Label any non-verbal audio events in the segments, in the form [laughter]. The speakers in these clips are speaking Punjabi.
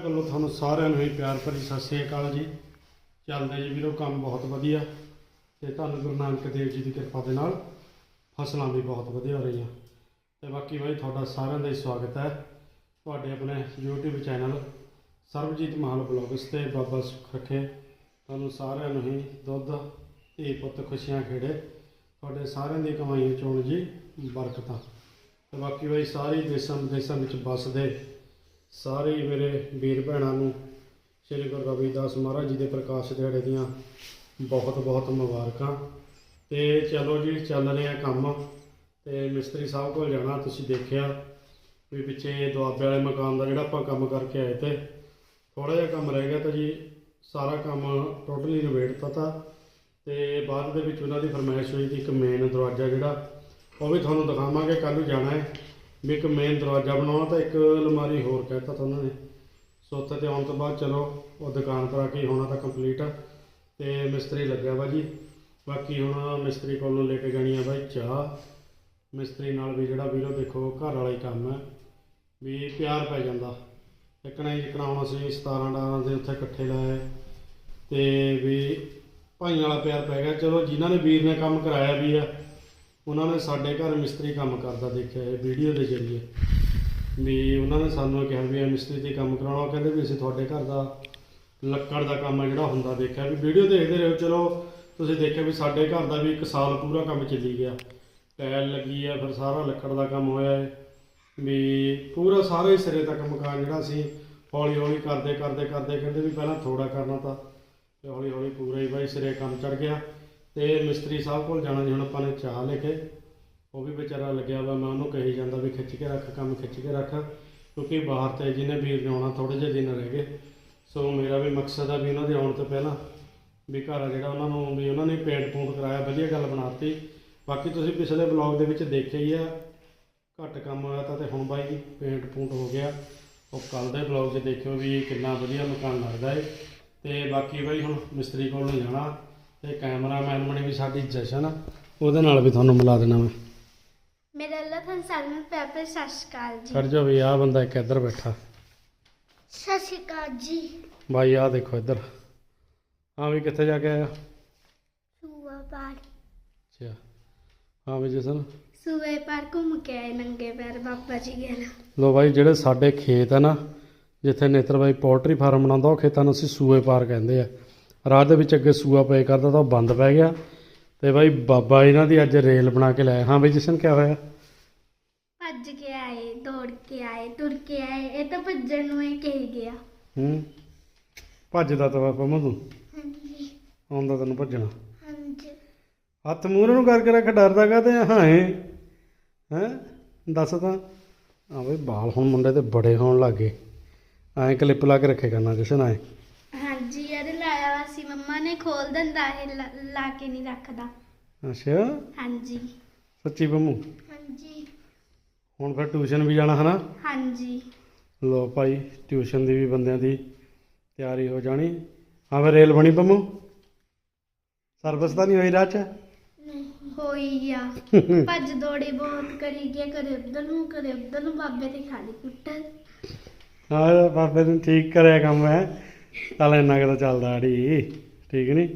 ਵੱਲੋਂ ਤੁਹਾਨੂੰ ਸਾਰਿਆਂ ਨੂੰ ਹੀ ਪਿਆਰ ਭਰੀ ਸਤਿ ਸ੍ਰੀ ਅਕਾਲ ਜੀ। ਚੱਲਦੇ ਜੀ ਵੀਰੋ, ਕੰਮ ਬਹੁਤ ਵਧੀਆ ਤੇ ਤੁਹਾਨੂੰ ਗੁਰੂ ਨਾਨਕ ਦੇਵ ਜੀ ਦੀ ਕਿਰਪਾ ਦੇ ਨਾਲ ਫਸਲਾਂ ਵੀ ਬਹੁਤ ਵਧੀਆ ਹੋ ਰਹੀਆਂ। ਤੇ ਬਾਕੀ ਬਾਈ, ਤੁਹਾਡਾ ਸਾਰਿਆਂ ਦਾ ਹੀ ਸਵਾਗਤ ਹੈ। ਤੁਹਾਡੇ ਆਪਣੇ YouTube channel Sarabjit Mahal blogs ਤੇ ਬਾਬਾ ਸੁੱਖ ਰੱਖੇ। ਤੁਹਾਨੂੰ ਸਾਰਿਆਂ ਨੂੰ ਹੀ ਦੁੱਧ, ਧੀ ਪੁੱਤ ਖੁਸ਼ੀਆਂ ਖੇੜੇ। ਤੁਹਾਡੇ ਸਾਰਿਆਂ ਦੀ ਕਮਾਈਆਂ ਚੋਣ ਜੀ ਬਰਕਤਾਂ। ਤੇ ਬਾਕੀ ਬਾਈ, ਸਾਰੇ ਦੇਸ਼ਾਂ ਵਿਦੇਸ਼ਾਂ ਵਿੱਚ ਵੱਸਦੇ ਸਾਰੇ ਹੀ ਮੇਰੇ ਵੀਰ ਭੈਣਾਂ ਨੂੰ ਸ੍ਰੀ ਗੁਰੂ ਰਵਿਦਾਸ ਮਹਾਰਾਜ ਜੀ ਦੇ ਪ੍ਰਕਾਸ਼ ਦਿਹਾੜੇ ਦੀਆਂ ਬਹੁਤ ਬਹੁਤ ਮੁਬਾਰਕਾਂ। ਤੇ ਚਲੋ ਜੀ, ਚੱਲ ਰਹੇ ਆ ਕੰਮ। ਤੇ ਮਿਸਤਰੀ ਸਾਹਿਬ ਕੋਲ ਜਾਣਾ, ਤੁਸੀਂ ਦੇਖਿਆ ਵੀ ਪਿੱਛੇ ਦੁਆਬੇ ਵਾਲੇ ਮਕਾਨ ਦਾ ਜਿਹੜਾ ਆਪਾਂ ਕੰਮ ਕਰਕੇ ਆਏ ਤੇ ਥੋੜਾ ਜਿਹਾ ਕੰਮ ਰਹਿ ਗਿਆ ਤਾਂ ਜੀ, ਸਾਰਾ ਕੰਮ ਟੋਟਲੀ ਨਿਬੇੜਤਾ ਤਾ ਤੇ ਬਾਅਦ ਦੇ ਵਿੱਚ ਉਹਨਾਂ ਦੀ ਫਰਮਾਇਸ਼ ਹੋਈ ਕਿ ਇੱਕ ਮੇਨ ਦਰਵਾਜ਼ਾ ਜਿਹੜਾ, ਉਹ ਵੀ ਤੁਹਾਨੂੰ ਦਿਖਾਵਾਂਗੇ, ਕੱਲ੍ਹ ਨੂੰ ਜਾਣਾ ਹੈ। ਵੀ ਇੱਕ ਮੇਨ ਦਰਵਾਜ਼ਾ ਬਣਾਉਣਾ ਤਾਂ ਇੱਕ ਅਲਮਾਰੀ ਹੋਰ ਕਹਿਤਾ ਤਾਂ ਉਹਨਾਂ ਨੇ। ਸੋ ਉੱਥੇ ਤੇ ਆਉਣ ਤੋਂ ਬਾਅਦ ਚਲੋ, ਉਹ ਦੁਕਾਨ ਪਰ ਆ ਕੇ ਹੋਣਾ ਤਾਂ ਕੰਪਲੀਟ ਆ। ਤੇ ਮਿਸਤਰੀ ਲੱਗਿਆ ਵਾ ਜੀ। ਬਾਕੀ ਹੁਣ ਮਿਸਤਰੀ ਕੋਲੋਂ ਲੈ ਕੇ ਜਾਣੀ ਆ ਬਾਈ ਚਾਹ। ਮਿਸਤਰੀ ਨਾਲ ਵੀ ਜਿਹੜਾ ਵੀਰੋ ਦੇਖੋ, ਘਰ ਵਾਲਾ ਹੀ ਕੰਮ ਹੈ ਵੀ ਪਿਆਰ ਪੈ ਜਾਂਦਾ। ਇੱਕਣਾ ਹੀ ਜਿੱਕਣਾ ਹੁਣ ਅਸੀਂ 17 ਡਾਰਾਂ ਦੇ ਉੱਥੇ ਇਕੱਠੇ ਲਾਏ ਤੇ ਵੀ ਭਾਈਆਂ ਵਾਲਾ ਪਿਆਰ ਪੈ ਗਿਆ। ਚਲੋ ਜਿਨ੍ਹਾਂ ਨੇ ਵੀਰ ਨੇ ਕੰਮ ਕਰਾਇਆ ਵੀ ਆ ਉਹਨਾਂ ਨੇ ਸਾਡੇ ਘਰ ਮਿਸਤਰੀ ਕੰਮ ਕਰਦਾ ਦੇਖਿਆ, ਇਹ ਵੀਡੀਓ ਦੇ ਜ਼ਰੀਏ। ਵੀ ਉਹਨਾਂ ਨੇ ਸਾਨੂੰ ਕਿਹਾ ਵੀ ਇਹ ਮਿਸਤਰੀ ਤੇ ਕੰਮ ਕਰਾਉਣਾ, ਉਹ ਕਹਿੰਦੇ ਵੀ ਅਸੀਂ ਤੁਹਾਡੇ ਘਰ ਦਾ ਲੱਕੜ ਦਾ ਕੰਮ ਜਿਹੜਾ ਹੁੰਦਾ ਦੇਖਿਆ। ਵੀ ਵੀਡੀਓ ਦੇਖਦੇ ਰਹੋ, ਚਲੋ ਤੁਸੀਂ ਦੇਖਿਆ ਵੀ ਸਾਡੇ ਘਰ ਦਾ ਵੀ ਇੱਕ ਸਾਲ ਪੂਰਾ ਕੰਮ ਚੱਲੀ ਗਿਆ। ਟਾਇਲ ਲੱਗੀ ਆ, ਫਿਰ ਸਾਰਾ ਲੱਕੜ ਦਾ ਕੰਮ ਹੋਇਆ ਹੈ। ਵੀ ਪੂਰਾ ਸਾਰੇ ਹੀ ਸਿਰੇ ਤੱਕ ਮਕਾਨ ਜਿਹੜਾ ਸੀ ਹੌਲੀ ਹੌਲੀ ਕਰਦੇ ਕਰਦੇ ਕਰਦੇ ਕਹਿੰਦੇ ਵੀ ਪਹਿਲਾਂ ਥੋੜਾ ਕਰਨਾ ਤਾਂ, ਤੇ ਹੌਲੀ ਹੌਲੀ ਪੂਰਾ ਹੀ ਬਾਈ ਸਿਰੇ ਕੰਮ ਚੜ ਗਿਆ। ਤੇ ਮਿਸਤਰੀ ਸਾਹਿਬ ਕੋਲ ਜਾਣਾ ਜੀ, ਹੁਣ ਆਪਾਂ ਨੇ ਚਾਹ ਲੈ ਕੇ। ਉਹ ਵੀ ਵਿਚਾਰਾ ਲੱਗਿਆ ਵਾ, ਮੈਂ ਉਹਨੂੰ ਕਹੀ ਜਾਂਦਾ ਵੀ ਖਿੱਚ ਕੇ ਰੱਖ, ਕੰਮ ਖਿੱਚ ਕੇ ਰੱਖ, ਕਿਉਂਕਿ ਬਾਹਰ ਤੇ ਜਿਹਨੇ ਵੀਰ ਨੇ ਆਉਣਾ ਥੋੜੇ ਜਿਹੇ ਦਿਨ ਰਹਿ ਗਏ। ਸੋ ਮੇਰਾ ਵੀ ਮਕਸਦ ਆ ਵੀ ਉਹਨਾਂ ਦੇ ਆਉਣ ਤੋਂ ਪਹਿਲਾਂ ਵੀ ਘਰ ਆ ਜਿਹੜਾ ਉਹਨਾਂ ਨੂੰ, ਵੀ ਉਹਨਾਂ ਨੇ ਪੇਂਟ ਪੂੰਟ ਕਰਾਇਆ, ਵਧੀਆ ਗੱਲ ਬਣਾਤੀ। ਬਾਕੀ ਤੁਸੀਂ ਪਿਛਲੇ ਬਲੌਗ ਦੇ ਵਿੱਚ ਦੇਖਿਆ ਹੀ ਆ, ਘੱਟ ਕੰਮ ਹੋਇਆ ਤਾਂ ਤੇ ਹੁਣ ਬਾਈ ਪੇਂਟ ਪੂੰਟ ਹੋ ਗਿਆ। ਉਹ ਕੱਲ ਦੇ ਬਲੌਗ 'ਚ ਦੇਖਿਓ ਵੀ ਕਿੰਨਾ ਵਧੀਆ ਮਕਾਨ ਲੱਗਦਾ ਏ। ਤੇ ਬਾਕੀ ਬਾਈ ਹੁਣ ਮਿਸਤਰੀ ਕੋਲ ਜਾਣਾ। ਤੇ ਕੈਮਰਾਮੈਨ ਬਣੀ ਵੀ ਸਾਡੀ ਜਸ਼ਨ ਆ ਉਹਦੇ ਨਾਲ ਵੀ ਤੁਹਾਨੂੰ ਮਿਲਾ ਦੇਣਾ ਮੈਂ। ਮੇਰੇ ਅੱਲਾ ਤੁਹਾਨੂੰ ਸਾਰਿਆਂ ਨੂੰ ਪਿਆਰ ਭਰੀ ਸਤਿ ਸ਼੍ਰੀ ਅਕਾਲ ਜੀ। ਖੜ ਜਾ ਵੀ ਆਹ ਬੰਦਾ ਇੱਕ ਇੱਧਰ ਬੈਠਾ। ਸਤਿ ਸ਼੍ਰੀ ਅਕਾਲ ਜੀ। ਬਾਈ ਆਹ ਦੇਖੋ ਇੱਧਰ। ਹਾਂ ਵੀ ਕਿੱਥੇ ਜਾ ਕੇ ਆਇਆ? ਸੂਆ ਪਾਰ। ਅੱਛਾ। ਹਾਂ ਵੀ ਜਸਨ। ਸੂਏ ਪਾਰ ਘੁੰਮ ਕੇ ਆਏ ਨੰਗੇ ਪੈਰ ਬਾਬਾ ਜੀ ਗਏ ਲੋ ਬਾਈ ਜਿਹੜੇ ਸਾਡੇ ਖੇਤ ਆ ਨਾ ਜਿੱਥੇ ਨੇਤਰ ਬਾਈ ਪੋਲਟਰੀ ਫਾਰਮ ਬਣਾਉਂਦਾ ਉਹ ਖੇਤਾਂ ਨੂੰ ਅਸੀਂ ਸੂਏ ਪਾਰ ਕਹਿੰਦੇ ਆ। ਰਾਹ ਦੇ ਵਿੱਚ ਅੱਗੇ ਸੂਆ ਪਏ ਕਰਦਾ ਤਾਂ ਉਹ ਬੰਦ ਪੈ ਗਿਆ। ਤੇ ਬਾਈ ਬਾਬਾ ਇਹਨਾਂ ਦੀ ਅੱਜ ਰੇਲ ਬਣਾ ਕੇ ਲਾਇਆ ਹਾਂ ਬਈ ਜਸ਼ਨ ਕੀ ਹੋਇਆ? ਭੱਜ ਕੇ ਆਏ ਦੌੜ ਕੇ ਆਏ ਤੁਰ ਕੇ ਆਏ। ਇਹ ਤਾਂ ਭੱਜਣ ਨੂੰ ਹੀ ਕਹੀ ਗਿਆ। ਹੂੰ। ਭੱਜਦਾ ਤਾਂ ਬਾਪਾ ਤੂੰ। ਹਾਂਜੀ। ਆਉਂਦਾ ਤੈਨੂੰ ਭੱਜਣਾ। ਹਾਂਜੀ। ਹੱਥ ਮੂਹਰੇ ਨੂੰ ਕਰਕੇ ਰੱਖ ਡਰਦਾ ਕਾਤੇ ਹਾਂ ਹੈ ਹੈ? ਦੱਸ ਤਾਂ। ਆ ਬਈ ਬਾਲ ਹੁਣ ਮੁੰਡੇ ਤੇ ਬੜੇ ਹੋਣ ਲੱਗੇ ਐਂ ਕਲਿੱਪ ਲਾ ਕੇ ਰੱਖੇ ਕਰਨਾ ਜਸ਼ਨ ਐਂ। ਨੇ ਖੋਲ ਦਿੰਦਾ ਇਹ ਲਾ ਲਾ ਕੇ ਨਹੀਂ ਰੱਖਦਾ। ਅੱਛਾ। ਹਾਂਜੀ। ਸੱਚੀ ਬੰਮੂ ਹਾਂਜੀ। ਹੁਣ ਫਿਰ ਟਿਊਸ਼ਨ ਵੀ ਜਾਣਾ ਹਨਾ? ਹਾਂਜੀ। ਲੋ ਭਾਈ ਟਿਊਸ਼ਨ ਦੀ ਵੀ ਬੰਦਿਆਂ ਦੀ ਤਿਆਰੀ ਹੋ ਜਾਣੀ। ਹਾਂ ਫਿਰ ਰੇਲ ਬਣੀ ਬੰਮੂ ਸਰਵਿਸ ਤਾਂ ਨਹੀਂ ਹੋਈ ਰਾਹ ਚ? ਹੋਈ ਆ। [laughs] ਭੱਜ ਦੌੜੀ ਬਹੁਤ ਕਰੀ ਗਿਆ ਕਰੇ ਉਧਰ ਨੂੰ ਕਰੇ ਉਧਰ ਨੂੰ ਬਾਬੇ ਤੇ ਖਾਲੀ ਕੁੱਟਣ ਹਾਂ ਬਾਬੇ ਨੇ ਠੀਕ ਕਰਿਆ ਕੰਮ ਹੈ। ਚੱਲ ਇੰਨਾ ਕੁ ਤਾਂ ਚੱਲਦਾ ਅੜੀ। ਠੀਕ ਨਹੀਂ?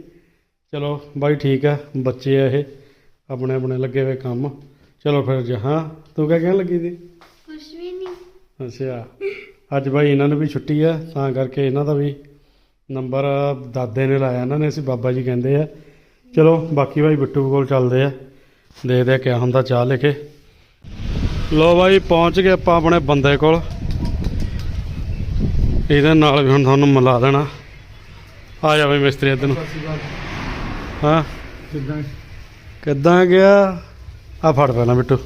ਚਲੋ ਬਾਈ ਠੀਕ ਆ ਬੱਚੇ ਆ ਇਹ ਆਪਣੇ ਆਪਣੇ ਲੱਗੇ ਹੋਏ ਕੰਮ। ਚਲੋ ਫਿਰ ਜਹਾਂ ਤੂੰ ਕਿਆ ਕਹਿਣ ਲੱਗੀ ਸੀ? ਕੁਛ ਵੀ ਨਹੀਂ ਅੱਛਾ ਅੱਜ ਬਾਈ ਇਹਨਾਂ ਨੂੰ ਵੀ ਛੁੱਟੀ ਆ ਤਾਂ ਕਰਕੇ ਇਹਨਾਂ ਦਾ ਵੀ ਨੰਬਰ ਦਾਦੇ ਨੇ ਲਾਇਆ ਇਹਨਾਂ ਨੇ ਅਸੀਂ ਬਾਬਾ ਜੀ ਕਹਿੰਦੇ ਆ। ਚਲੋ ਬਾਕੀ ਬਾਈ ਬਿੱਟੂ ਕੋਲ ਚੱਲਦੇ ਆ ਦੇਖਦੇ ਆ ਕਿਆ ਹੁੰਦਾ ਚਾਹ ਲੈ ਕੇ। ਲੋ ਬਾਈ ਪਹੁੰਚ ਗਏ ਆਪਾਂ ਆਪਣੇ ਬੰਦੇ ਕੋਲ। ਇਹਦੇ ਨਾਲ ਵੀ ਹੁਣ ਤੁਹਾਨੂੰ ਮਿਲਾ ਦੇਣਾ। ਆ ਜਾ ਬਈ ਮਿਸਤਰੀ ਇੱਧਰ ਨੂੰ। ਹਾਂ। ਕਿੱਦਾਂ? ਕਿੱਦਾਂ ਗਿਆ? ਆ ਫੜ ਪਹਿਲਾਂ ਬਿੱਟੂ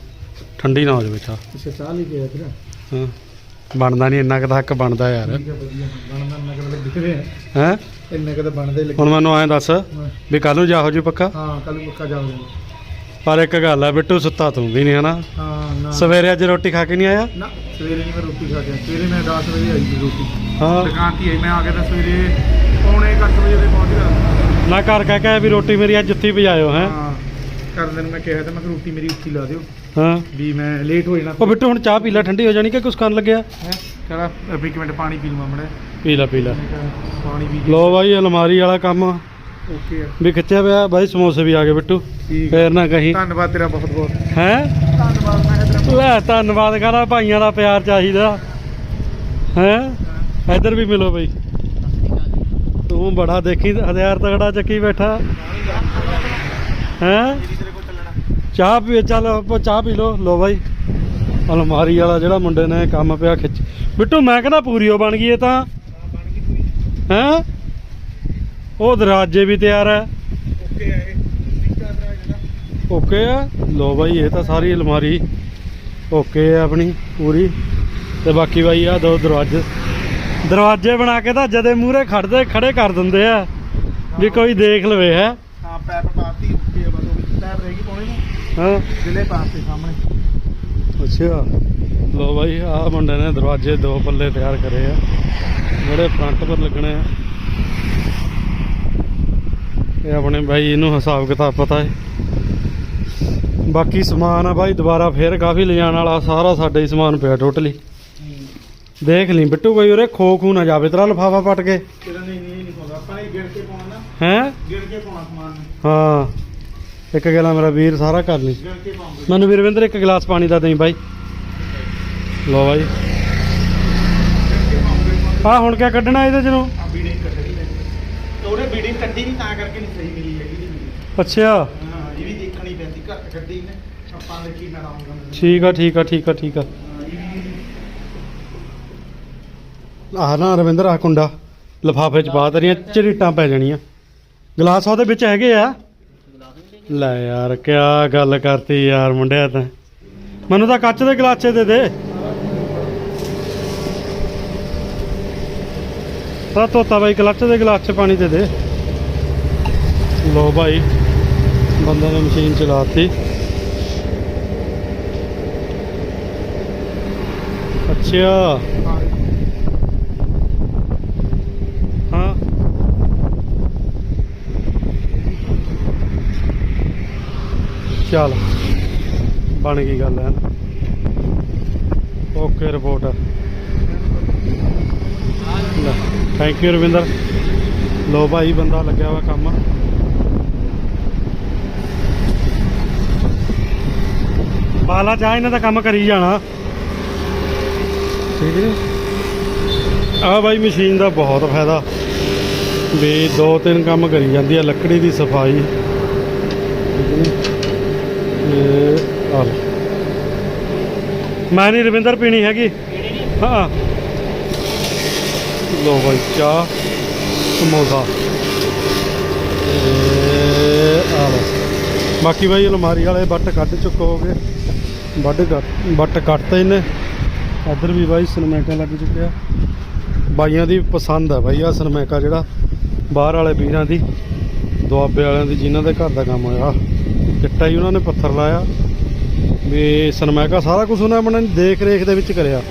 ਠੰਡੀ ਨਾ ਹੋ ਜਾਵੇ ਚਾਹ ਅੱਛਾ ਚਾਹ ਲਈ ਗਿਆ ਤੇਰਾ? ਹਾਂ। ਬਣਦਾ ਨਹੀਂ ਇੰਨਾ ਕੁ ਤਾਂ ਹੱਕ ਬਣਦਾ ਯਾਰ। ਠੀਕ ਹੈ ਵਧੀਆ। ਬਣਦਾ ਇੰਨਾ ਕਦੇ ਦਿਖ ਰਿਹਾ ਹੈ? ਇੰਨਾ ਕਦੇ ਬਣਦਾ ਹੀ ਲੱਗ। ਹੁਣ ਮੈਨੂੰ ਐਂ ਦੱਸ ਵੀ ਕੱਲ ਨੂੰ ਜਾਹੋ ਜੀ ਪੱਕਾ? ਹਾਂ ਕੱਲ ਪੱਕਾ ਜਾਵਾਂਗੇ ਪਰ ਇੱਕ ਗੱਲ ਆ ਬਿੱਟੂ ਸੁੱਤਾ ਤੂੰ ਵੀ ਨਹੀਂ ਹਨਾ? ਹਾਂ ਨਾ। ਸਵੇਰੇ ਅੱਜ ਰੋਟੀ ਖਾ ਕੇ ਨਹੀਂ ਆਇਆ? ਨਾ ਸਵੇਰੇ ਨਹੀਂ ਮੈਂ ਰੋਟੀ ਖਾ ਕੇ। ਸਵੇਰੇ ਮੈਂ 10 ਵਜੇ ਆਈ ਸੀ ਰੋਟੀ। ਹਾਂ। ਦੁਕਾਨ ਤੇ ਆਈ। ਮੈਂ ਆ ਕੇ ਤਾਂ ਸਵੇਰੇ ਪੌਣੇ 8 ਵਜੇ ਦੇ ਪਹੁੰਚ ਗਿਆ। ਨਾ ਘਰ ਕਹਿ ਕੇ ਆਇਆ ਵੀ ਰੋਟੀ ਮੇਰੀ ਅੱਜ ਜੁੱਤੀ ਵਜਾਇਓ ਹੈ। ਹਾਂ ਕਰਦੇ ਨੂੰ ਮੈਂ ਕਿਹਾ ਤਾਂ ਮੈਂ ਕਿਹਾ ਰੋਟੀ ਮੇਰੀ ਉੱਥੇ ਹੀ ਲਾ ਦਿਓ। ਹਾਂ। ਵੀ ਮੈਂ ਲੇਟ ਹੋ ਜਾਣਾ। ਉਹ ਬਿੱਟੂ ਹੁਣ ਚਾਹ ਪੀ ਲੈ ਠੰਡੀ ਹੋ ਜਾਣੀ ਕਿ ਕੁਛ ਕਰਨ ਲੱਗਿਆ? ਹੈਂ? ਚਲ ਅਬੀ ਇੱਕ ਮਿੰਟ ਪਾਣੀ ਪੀ ਲਵਾਂ ਮੜੇ। ਪੀ ਲੈ ਪੀ ਲੈ। ਪਾਣੀ ਪੀ ਕੇ ਲੋ ਬਾਈ ਅਲਮਾਰੀ ਵਾਲਾ ਕੰਮ। ਓਕੇ ਆ। ਵੀ ਖਿੱਚਿਆ ਪਿਆ ਬਾਈ ਸਮੋਸੇ ਵੀ ਆ ਗਏ ਬਿੱਟੂ। ਠੀਕ ਫੇਰ ਨਾ ਕਹੀਂ। ਧੰਨਵਾਦ ਤੇਰਾ ਬਹੁਤ ਬਹੁਤ। ਹੈ? ਧੰਨਵਾਦ ਮੈਂ ਤੇਰਾ ਲੈ ਧੰਨਵਾਦ ਕਰਾ ਭਾਈਆਂ ਦਾ ਪਿਆਰ ਚਾਹੀਦਾ। ਹੈ। ਇੱਧਰ ਵੀ ਮਿਲੋ ਬਈ। ਤੂੰ ਬੜਾ ਦੇਖੀ, ਹਥਿਆਰ ਤਗੜਾ ਚੱਕੀ ਬੈਠਾ। ਹੈ? ਚਾਹ ਪੀ, ਚੱਲ ਆਪਾਂ ਚਾਹ ਪੀ ਲੋ ਲੋ ਬਾਈ, ਅਲਮਾਰੀ ਵਾਲਾ ਜਿਹੜਾ ਮੁੰਡੇ ਨੇ ਕੰਮ ਪਿਆ ਖਿੱਚ। ਬਿੱਟੂ, ਮੈਂ ਕਹਿੰਦਾ ਪੂਰੀ ਉਹ ਬਣ ਗਈ ਇਹ ਤਾਂ। ਹੈ? ਉਹ ਦਰਾਜੇ ਵੀ ਤਿਆਰ ਹੈ। ਓਕੇ ਆ। ਇਹ ਓਕੇ ਆ ਲੋ ਬਾਈ, ਇਹ ਤਾਂ ਸਾਰੀ ਅਲਮਾਰੀ ਓਕੇ ਆ ਆਪਣੀ, ਪੂਰੀ। ਤੇ ਬਾਕੀ ਬਾਈ ਆ ਦੋ ਦਰਵਾਜ਼ੇ। ਦਰਵਾਜ਼ੇ ਬਣਾ ਕੇ ਤਾਂ ਜਦੇ ਮੂਹਰੇ ਖੜਦੇ ਖੜੇ ਕਰ ਦਿੰਦੇ ਆ ਵੀ ਕੋਈ ਦੇਖ ਲਵੇ ਹੈ? ਹਾਂ ਪੈਪ ਪਾਤੀ ਓਕੇ ਆ ਬਸ ਉਹ ਪੈਪ ਰਹੇਗੀ ਪਾਉਣੇ ਨੂੰ। ਹਾਂ। ਜ਼ਿਲ੍ਹੇ ਪਾਤੇ ਸਾਹਮਣੇ। ਅੱਛਾ। ਲੋ ਬਾਈ ਆ ਮੁੰਡੇ ਨੇ ਦਰਵਾਜ਼ੇ ਦੋ ਪੱਲੇ ਤਿਆਰ ਕਰੇ ਆ। ਜਿਹੜੇ ਫਰੰਟ ਪਰ ਲੱਗਣੇ ਆ। ਇਹ ਆਪਣੇ ਬਾਈ ਇਹਨੂੰ ਹਿਸਾਬ ਕਿਤਾਬ ਪਤਾ ਹੈ। ਬਾਕੀ ਸਮਾਨ ਆ ਬਾਈ ਦੁਬਾਰਾ ਫੇਰ ਕਾਫੀ ਲਿਜਾਣ ਵਾਲਾ ਸਾਰਾ ਸਾਡਾ ਹੀ ਸਮਾਨ ਪਿਆ ਟੋਟਲੀ ਦੇਖ ਲਈ ਬਿੱਟੂ ਕੋਈ ਉਰੇ ਖੋ ਖੂ ਨਾ ਜਾਵੇ ਤੇਰਾ ਲਫਾਫਾ ਪਟ ਕੇ। ਤੇਰਾ ਨਹੀਂ ਨਹੀਂ ਨਹੀਂ ਪਾਉਂਦਾ ਆਪਾਂ ਨੇ ਗਿਣ ਕੇ ਪਾਉਣਾ ਨਾ। ਹੈ? ਗਿਣ ਕੇ ਪਾਉਣਾ ਸਮਾਨ। ਹਾਂ। ਇੱਕ ਗਲਾ ਮੇਰਾ ਵੀਰ ਸਾਰਾ ਕਰ ਲਈ। ਗਿਣ ਕੇ ਪਾਉਂਗੇ ਮੈਨੂੰ ਵੀਰਵਿੰਦਰ ਇੱਕ ਗਲਾਸ ਪਾਣੀ ਦਾ ਦੇਈ ਬਾਈ। ਲੋ ਬਾਈ। ਆ ਹੁਣ ਕਿਆ ਕੱਢਣਾ ਇਹਦੇ ਚੋਂ? ਆ ਬੀੜੀ ਕੱਢਣੀ ਹੈ। ਤੇ ਉਹਨੇ ਬੀੜੀ ਕੱਢੀ ਨਹੀਂ ਤਾਂ ਕਰਕੇ ਨਹੀਂ ਸਹੀ ਮਿਲੀ ਹੈਗੀ ਅੱਛਾ। ਹਾਂ ਇਹ ਵੀ ਦੇਖਣੀ ਪੈਂਦੀ ਘੱਟ ਕੱਢੀ ਨੇ। ਆਪਾਂ ਦੇ ਕੀ ਨਾ ਆਉਂਗਾ ਠੀਕ ਆ ਠੀਕ ਆ ਠੀਕ ਆ ਠੀਕ ਆ। ਆਹ ਨਾ ਰਵਿੰਦਰ ਆ ਕੁੰਡਾ। ਲਫਾਫੇ ਚ ਪਾ ਤੇਰੀਆਂ ਝਰੀਟਾਂ ਪੈ ਜਾਣੀਆਂ। ਗਲਾਸ ਉਹਦੇ ਵਿੱਚ ਹੈਗੇ ਆ? ਲੈ ਯਾਰ, ਕਿਆ ਗੱਲ ਕਰਤੀ ਯਾਰ ਮੁੰਡਿਆ ਤਾਂ। ਮੈਨੂੰ ਤਾਂ ਕੱਚ ਦੇ ਗਲਾਸੇ ਦੇ ਦੇ। ਤਾਂ ਤੋਤਾ ਬਾਈ, ਕਲੱਚ ਦੇ ਗਲਾਸ ਚ ਪਾਣੀ ਦੇ ਦੇ। ਲੋ ਭਾਈ ਬੰਦੇ ਨੇ ਮਸ਼ੀਨ ਚਲਾਤੀ। ਅੱਛਾ ਹਾਂ ਚੱਲ ਬਣ ਗਈ ਗੱਲ ਹੈ okay report. Thank you Ravinder. ਲੋ ਭਾਈ, ਬੰਦਾ ਲੱਗਿਆ ਵਾ ਕੰਮ। ਬਾਲਾ, ਚਾਹ ਇਹਨਾਂ ਦਾ ਕੰਮ ਕਰੀ ਜਾਣਾ। ਠੀਕ ਹੈ ਆ ਬਾਈ, ਮਸ਼ੀਨ ਦਾ ਬਹੁਤ ਫਾਇਦਾ। ਵੀ ਦੋ ਤਿੰਨ ਕੰਮ ਕਰੀ ਜਾਂਦੀ ਆ, ਲੱਕੜੀ ਦੀ ਸਫ਼ਾਈ। ਠੀਕ ਹੈ ਇਹ ਆ ਲਓ। ਮੈਂ ਨਹੀਂ ਰਵਿੰਦਰ ਪੀਣੀ ਹੈਗੀ। ਹਾਂ। ਲੋ ਬਾਈ, ਚਾਹ, ਸਮੋਸਾ। ਆ ਲਓ। ਬਾਕੀ ਬਾਈ, ਅਲਮਾਰੀ ਵਾਲੇ ਬੱਟ ਕੱਢ ਚੁੱਕੋਗੇ ਵੱਢ ਕੱਟ- ਬੱਟ ਕੱਟਤੇ ਇਹਨੇ। ਇੱਧਰ ਵੀ ਬਾਈ ਸਨਮੈਕਾ ਲੱਗ ਚੁੱਕਿਆ। ਬਾਈਆਂ ਦੀ ਪਸੰਦ ਆ ਬਾਈ ਆ ਸਨਮੈਕਾ ਜਿਹੜਾ ਬਾਹਰ ਵਾਲੇ ਵੀਰਾਂ ਦੀ, ਦੁਆਬੇ ਵਾਲਿਆਂ ਦੀ, ਜਿਨ੍ਹਾਂ ਦੇ ਘਰ ਦਾ ਕੰਮ ਹੋਇਆ। ਚਿੱਟਾ ਹੀ ਉਹਨਾਂ ਨੇ ਪੱਥਰ ਲਾਇਆ। ਵੀ ਸਨਮੈਕਾ ਸਾਰਾ ਕੁਝ ਉਹਨਾਂ ਆਪਣੇ ਦੇਖ ਰੇਖ ਦੇ ਵਿੱਚ ਕਰਿਆ।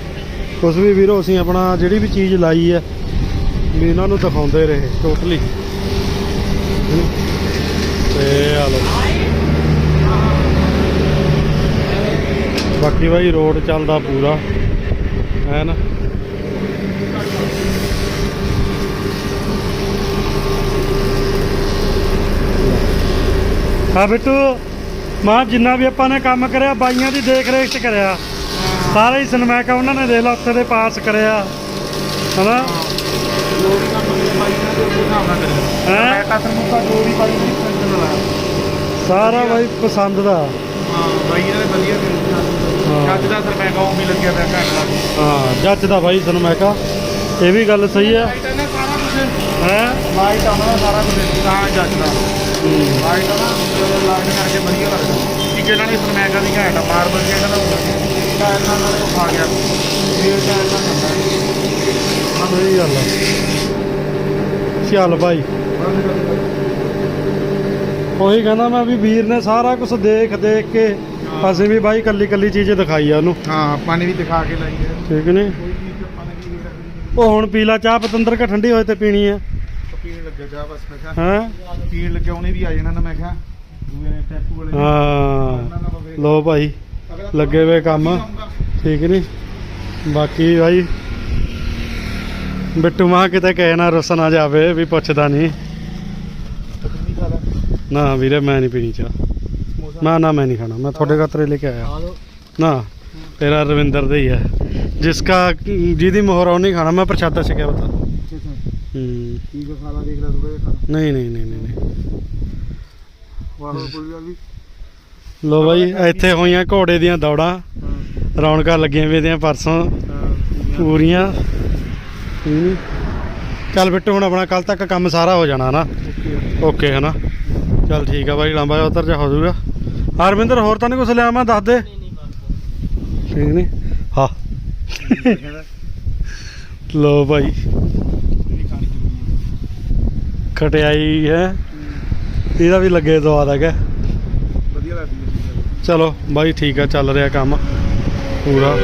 ਕੁਝ ਵੀ ਵੀਰੋ, ਅਸੀਂ ਆਪਣਾ ਜਿਹੜੀ ਵੀ ਚੀਜ਼ ਲਾਈ ਹੈ, ਵੀ ਇਹਨਾਂ ਨੂੰ ਦਿਖਾਉਂਦੇ ਰਹੇ ਟੋਟਲੀ ਤੇ ਆ ਲੋ ਬਾਕੀ ਬਾਈ ਰੋਡ ਚੱਲਦਾ ਪੂਰਾ, ਹੈ ਨਾ? ਹਾਂ ਬਿੱਟੂ। ਮਾਂ ਜਿੰਨਾ ਵੀ ਆਪਾਂ ਨੇ ਕੰਮ ਕਰਿਆ ਬਾਈਆਂ ਦੀ ਦੇਖ ਰੇਖ ਚ ਕਰਿਆ। ਸਾਰਾ ਹੀ ਸਿਨਮੈਕਾ ਉਹਨਾਂ ਨੇ ਦੇਖ ਲਾ ਉੱਥੇ ਦੇ ਪਾਸ ਕਰਿਆ। ਹਨਾ? ਹੈਂ? ਸਾਰਾ ਬਾਈ ਪਸੰਦ ਦਾ। ਹਾਂ। ਹਾਂ। ਜੱਜ ਦਾ ਹਾਂ ਬਾਈ ਸਿਨਮੈਕਾ ਇਹ ਵੀ ਗੱਲ ਸਹੀ ਹੈ ਕੁਝ ਹੈ? ਲਾਈਟ ਆਉਣਾ ਸਾਰਾ ਕੁਝ ਤਾਂ ਜੱਜ ਦਾ। ਲਾਈਟ ਆ ਨਾ ਲਾਈਟ ਕਰਕੇ ਵਧੀਆ ਲੱਗਦਾ ਕਿ ਇਹਨਾਂ ਨੇ ਸਰਮੈਕਾ ਦੀ ਘੈਂਟ ਮਾਰਬਲ ਜਿਹੜਾ ਦਾ ਟਾਇਰ ਨਾਲ ਨਾਲ ਉਹ ਖਾ ਗਿਆ ਫੇਰ ਟਾਇਰ ਨਾਲ ਹੁੰਦਾ ਸਹੀ ਗੱਲ ਆ ਚੱਲ ਬਾਈ ਉਹੀ ਕਹਿੰਦਾ ਮੈਂ ਵੀ ਵੀਰ ਨੇ ਸਾਰਾ ਕੁਝ ਦੇਖ ਦੇਖ ਕੇ ਅਸੀਂ ਵੀ ਬਾਈ ਕੱਲੀ ਕੱਲੀ ਚੀਜ਼ ਦਿਖਾਈ ਆ ਉਹਨੂੰ। ਹਾਂ ਆਪਾਂ ਨੇ ਵੀ ਦਿਖਾ ਕੇ ਲਾਈ ਹੈ। ਠੀਕ ਨੇ ਨੇ ਉਹ ਹੁਣ ਪੀਲਾ ਚਾਹ ਪਤੰਦਰ ਠੰਡੀ ਹੋਏ ਤੇ ਪੀਣੀ ਆ ਪੀਣ ਲੱਗਿਆ ਜਾ ਬਸ ਮੈਂ ਕਿਹਾ ਹੈ? ਪੀਣ ਲੱਗਿਆ ਉਹਨੇ ਵੀ ਆ ਜਾਣਾ ਨਾ ਮੈਂ ਕਿਹਾ ਦੂਏ ਨੇ ਟੈਪੂ ਵਾਲੇ ਨੇ। ਹਾਂ ਉਹਨਾਂ ਨਾਲ ਪਵੇ। ਲੋ ਭਾਈ ਅਗਲਾ ਲੱਗੇ ਹੋਏ ਕੰਮ। ਠੀਕ ਨਹੀਂ ਬਾਕੀ ਭਾਈ ਬਿੱਟੂ ਮਾਂ ਕਿਤੇ ਕਹੇ ਨਾ ਰੁੱਸ ਨਾ ਜਾਵੇ ਵੀ ਪੁੱਛਦਾ ਨਹੀਂ ਕਿੰਨੀ ਖਾ ਲੈ ਨਾ ਵੀਰੇ ਮੈਂ ਨਹੀਂ ਪੀਣੀ ਚਾਹ। ਸਮੋਸਾ? ਨਾ ਨਾ ਮੈਂ ਨਹੀਂ ਖਾਣਾ ਮੈਂ ਤੁਹਾਡੇ ਖਾਤਰ ਲੈ ਕੇ ਆਇਆ। ਖਾ ਲਓ। ਨਾ ਤੇਰਾ ਰਵਿੰਦਰ ਦਾ ਹੀ ਹੈ ਜਿਸਕਾ ਜਿਹਦੀ ਮੋਹਰ ਉਹ ਨਹੀਂ ਖਾਣਾ ਮੈਂ ਪ੍ਰਸ਼ਾਦਾ ਛਕਿਆ ਬਤਾ ਲਾ ਦੇਖ ਲੈ ਥੋੜਾ ਜਿਹਾ ਖਾ ਨਹੀਂ ਨਹੀਂ ਨਹੀਂ ਨਹੀਂ ਨਹੀਂ। ਵਾਹ ਕੋਈ ਗੱਲ ਵੀ ਲੋ ਬਾਈ ਇੱਥੇ ਹੋਈਆਂ ਘੋੜੇ ਦੀਆਂ ਦੌੜਾਂ। ਹਾਂ। ਰੌਣਕਾਂ ਲੱਗੀਆਂ ਵੀ ਦੀਆਂ ਪਰਸੋਂ। ਹਾਂ ਪੂਰੀਆਂ। ਹੂੰ ਚੱਲ ਬਿੱਟੂ ਹੁਣ ਆਪਣਾ ਕੱਲ ਤੱਕ ਕੰਮ ਸਾਰਾ ਹੋ ਜਾਣਾ ਨਾ ਓਕੇ। ਓਕੇ ਹੈ ਨਾ ਚੱਲ ਠੀਕ ਆ ਬਾਈ ਲੰਬਾ ਉਧਰ ਜਾ ਹੋ ਜਾਊਗਾ। ਹਰਵਿੰਦਰ ਹੋਰ ਤਾਂ ਨਹੀਂ ਕੁਛ ਲਿਆ ਮੈਂ ਦੱਸ ਦੇ? ਠੀਕ ਨਹੀਂ ਹਾਂ। ਲੋ ਭਾਈ ਖਟਿਆਈ ਹੈ। ਇਹਦਾ ਵੀ ਲੱਗੇ ਦਵਾ ਹੈਗਾ। ਵਧੀਆ ਲੱਗਦੀ ਹੈ। ਚਲੋ ਬਾਈ ਠੀਕ ਆ ਚੱਲ ਰਿਹਾ ਕੰਮ ਪੂਰਾ।